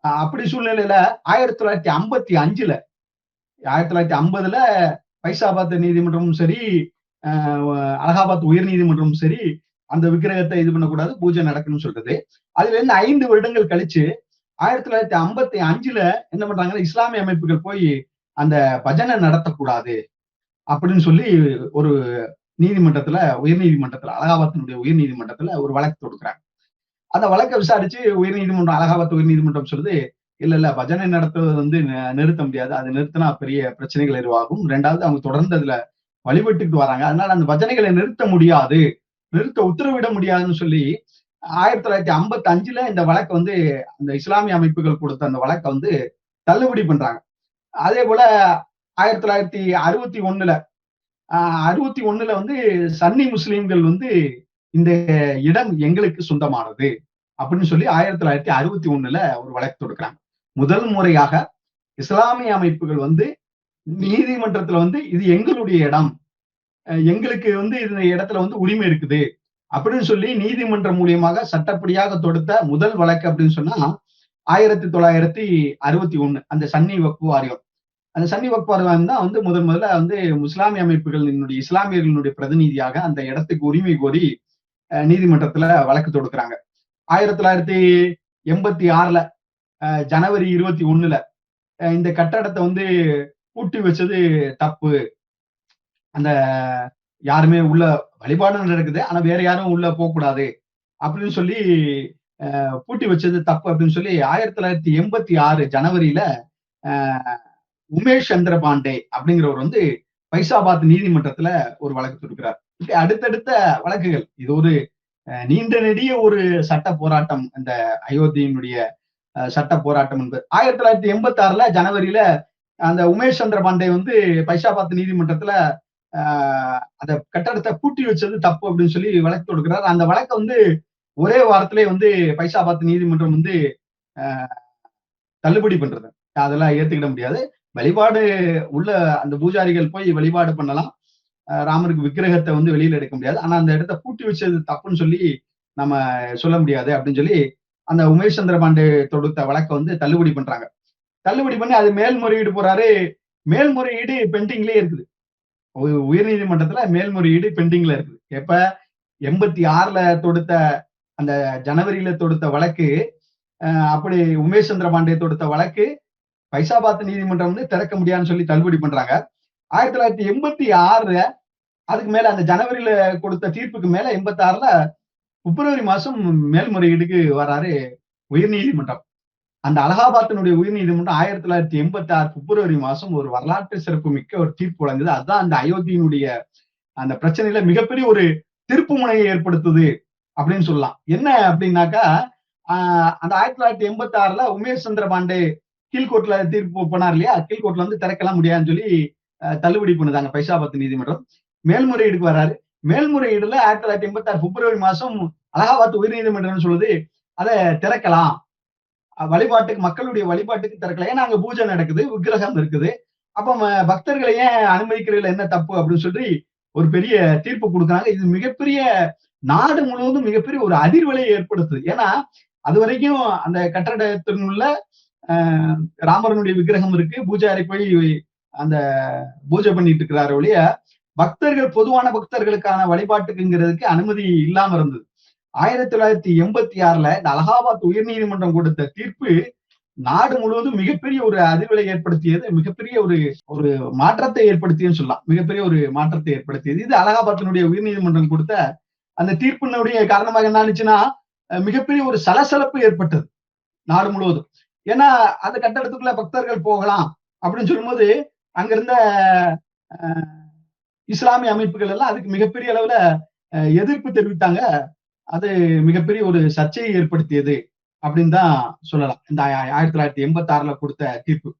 அப்படி சூழ்நிலையில ஆயிரத்தி தொள்ளாயிரத்தி ஐம்பத்தி அஞ்சுல ஆயிரத்தி தொள்ளாயிரத்தி ஐம்பதுல பைசாபாத் நீதிமன்றமும் சரி அலகாபாத் உயர் நீதிமன்றமும் சரி அந்த விக்கிரகத்தை இது பண்ணக்கூடாது பூஜை நடக்கணும்னு சொல்றது. அதுல இருந்து ஐந்து வருடங்கள் கழிச்சு ஆயிரத்தி தொள்ளாயிரத்தி ஐம்பத்தி அஞ்சுல என்ன பண்றாங்கன்னா இஸ்லாமிய அமைப்புகள் போய் அந்த பஜனை நடத்தக்கூடாது அப்படின்னு சொல்லி ஒரு நீதிமன்றத்துல உயர் நீதிமன்றத்துல அலகாபாத்தினுடைய உயர் நீதிமன்றத்துல ஒரு வழக்கு தொடுக்கிறாங்க. அந்த வழக்கை விசாரிச்சு உயர் நீதிமன்றம் அலகாபாத் உயர் நீதிமன்றம் சொல்லுது இல்ல இல்ல பஜனை நடத்துவது வந்து நிறுத்த முடியாது. அது நிறுத்தினா பெரிய பிரச்சனைகள் எதுவாகும். ரெண்டாவது அவங்க தொடர்ந்து அதுல வழிபட்டுக்கிட்டு வராங்க. அதனால அந்த பஜனைகளை நிறுத்த முடியாது. நிறுத்த உத்தரவிட முடியாதுன்னு சொல்லி ஆயிரத்தி தொள்ளாயிரத்தி ஐம்பத்தி அஞ்சுல இந்த வழக்கை வந்து அந்த இஸ்லாமிய அமைப்புகள் கொடுத்த அந்த வழக்கை வந்து தள்ளுபடி பண்றாங்க. அதே போல ஆயிரத்தி தொள்ளாயிரத்தி அறுபத்தி ஒண்ணுல அறுபத்தி ஒண்ணுல வந்து சன்னி முஸ்லீம்கள் வந்து இந்த இடம் எங்களுக்கு சொந்தமானது அப்படின்னு சொல்லி ஆயிரத்தி தொள்ளாயிரத்தி அறுபத்தி ஒண்ணுல ஒரு வழக்கு தொடுக்கிறாங்க. முதல் முறையாக இஸ்லாமிய அமைப்புகள் வந்து நீதிமன்றத்துல வந்து இது எங்களுடைய இடம். எங்களுக்கு வந்து இந்த இடத்துல வந்து உரிமை இருக்குது அப்படின்னு சொல்லி நீதிமன்றம் மூலியமாக சட்டப்படியாக தொடுத்த முதல் வழக்கு அப்படின்னு சொன்னா ஆயிரத்தி தொள்ளாயிரத்தி அறுபத்தி ஒண்ணு அந்த சன்னி வக்பு வாரியம் அந்த சன்னி வக்பு வாரியம் தான் வந்து முதன் முதல்ல வந்து முஸ்லாமிய அமைப்புகளினுடைய இஸ்லாமியர்களுடைய பிரதிநிதியாக அந்த இடத்துக்கு உரிமை கோரி நீதிமன்றத்துல வழக்கு தொடுக்கிறாங்க. ஆயிரத்தி தொள்ளாயிரத்தி எண்பத்தி ஆறுல ஜனவரி இருபத்தி ஒண்ணுல இந்த கட்டடத்தை வந்து பூட்டி வச்சது தப்பு. அந்த யாருமே உள்ள வழிபாடு நடக்குது. ஆனா வேற யாரும் உள்ள போகக்கூடாது அப்படின்னு சொல்லி பூட்டி வச்சது தப்பு அப்படின்னு சொல்லி ஆயிரத்தி தொள்ளாயிரத்தி எண்பத்தி ஆறு ஜனவரியில உமேஷ் சந்திர பாண்டே அப்படிங்கிறவர் வந்து பைசாபாத் நீதிமன்றத்துல ஒரு வழக்கு தொடுக்கிறார். அடுத்தடுத்த வழக்குகள். இது ஒரு நீண்ட நெடிய ஒரு சட்ட போராட்டம். இந்த அயோத்தியினுடைய சட்ட போராட்டம் என்பது. ஆயிரத்தி தொள்ளாயிரத்தி எண்பத்தி ஆறுல ஜனவரியில அந்த உமேஷ் சந்திர பாண்டே வந்து பைசாபாத் நீதிமன்றத்துல அந்த கட்டடத்தை பூட்டி வச்சது தப்பு அப்படின்னு சொல்லி வழக்கு தொடுக்கிறார். அந்த வழக்கை வந்து ஒரே வாரத்திலே வந்து பைசாபாத் நீதிமன்றம் வந்து தள்ளுபடி பண்றது. அதெல்லாம் ஏத்துக்கிட முடியாது. வழிபாடு உள்ள அந்த பூஜாரிகள் போய் வழிபாடு பண்ணலாம். ராமருக்கு விக்கிரகத்தை வந்து வெளியில எடுக்க முடியாது. ஆனா அந்த இடத்த பூட்டி வச்சது தப்புன்னு சொல்லி நம்ம சொல்ல முடியாது அப்படின்னு சொல்லி அந்த உமேஷ் சந்திர பாண்டே தொடுத்த வழக்கை வந்து தள்ளுபடி பண்றாங்க. தள்ளுபடி பண்ணி அது மேல்முறையீடு போறாரு. மேல்முறையீடு பெண்டிங்லயே இருக்குது. உயர் நீதிமன்றத்துல மேல்முறையீடு பெண்டிங்ல இருக்குது. எப்ப? எண்பத்தி ஆறுல தொடுத்த அந்த ஜனவரியில தொடுத்த வழக்கு அப்படி உமேஷ் சந்திர பாண்டே தொடுத்த வழக்கு பைசாபாத் நீதிமன்றம் வந்து திறக்க முடியாதுன்னு சொல்லி தள்ளுபடி பண்றாங்க. ஆயிரத்தி தொள்ளாயிரத்தி எண்பத்தி ஆறுல அதுக்கு மேல அந்த ஜனவரியில கொடுத்த தீர்ப்புக்கு மேல எண்பத்தி ஆறுல பிப்ரவரி மாசம் மேல்முறையீடுக்கு வராரு உயர் நீதிமன்றம் அந்த அலகாபாத்தினுடைய உயர் நீதிமன்றம் ஆயிரத்தி தொள்ளாயிரத்தி எண்பத்தி ஆறு பிப்ரவரி மாசம் ஒரு வரலாற்று சிறப்பு மிக்க ஒரு தீர்ப்பு வழங்குது. அதுதான் அந்த அயோத்தியினுடைய அந்த பிரச்சனையில மிகப்பெரிய ஒரு திருப்பு முனையை ஏற்படுத்துது அப்படின்னு சொல்லலாம். என்ன அப்படின்னாக்கா அந்த ஆயிரத்தி தொள்ளாயிரத்தி எண்பத்தி ஆறுல உமேஷ் சந்திர பாண்டே கீழ்கோட்ல தீர்ப்பு போனார் இல்லையா? கீழ்கோட்ல வந்து திறக்கலாம் முடியாதுன்னு சொல்லி தள்ளுபடி பண்ணுதாங்க பைசாபாத் நீதிமன்றம். மேல்முறையீடுக்கு வராரு. மேல்முறையீடுல ஆயிரத்தி தொள்ளாயிரத்தி எண்பத்தி ஆறு பிப்ரவரி மாசம் அலகாபாத் உயர் நீதிமன்றம் சொல்லுது. அதை திறக்கலாம். வழிபாட்டுக்கு மக்களுடைய வழிபாட்டுக்கு திறக்கலாம். ஏன்னா அங்க பூஜை நடக்குது விக்கிரகம் இருக்குது. அப்ப பக்தர்களை ஏன் அனுமதிக்கிறதுல என்ன தப்பு அப்படின்னு சொல்லி ஒரு பெரிய தீர்ப்பு கொடுக்குறாங்க. இது மிகப்பெரிய நாடு முழுவதும் மிகப்பெரிய ஒரு அதிர்வலை ஏற்படுத்துது. ஏன்னா அது வரைக்கும் அந்த கட்டடத்தினுள்ள ராமரனுடைய விக்கிரகம் இருக்கு. பூஜாரி போய் அந்த பூஜை பண்ணிட்டு இருக்கிறாரு ஒழிய பக்தர்கள் பொதுவான பக்தர்களுக்கான வழிபாட்டுக்குங்கிறதுக்கு அனுமதி இல்லாம இருந்தது. ஆயிரத்தி தொள்ளாயிரத்தி எண்பத்தி ஆறுல இந்த அலகாபாத் உயர் நீதிமன்றம் கொடுத்த தீர்ப்பு நாடு முழுவதும் மிகப்பெரிய ஒரு அதிர்வலை ஏற்படுத்தியது மிகப்பெரிய ஒரு ஒரு மாற்றத்தை ஏற்படுத்தியன்னு சொல்லலாம். மிகப்பெரிய ஒரு மாற்றத்தை ஏற்படுத்தியது. இது அலகாபாத்தினுடைய உயர் நீதிமன்றம் கொடுத்த அந்த தீர்ப்பினுடைய காரணமாக என்ன ஆச்சுன்னா மிகப்பெரிய ஒரு சலசலப்பு ஏற்பட்டது நாடு முழுவதும். ஏன்னா அந்த கட்டடத்துக்குள்ள பக்தர்கள் போகலாம் அப்படின்னு சொல்லும்போது அங்கிருந்த இஸ்லாமிய அமைப்புகள் எல்லாம் அதுக்கு மிகப்பெரிய அளவுல எதிர்ப்பு தெரிவித்தாங்க. அது மிகப்பெரிய ஒரு சர்ச்சையை ஏற்படுத்தியது அப்படின்னு தான் சொல்லலாம். இந்த ஆயிரத்தி தொள்ளாயிரத்தி எண்பத்தி ஆறுல கொடுத்த தீர்ப்பு.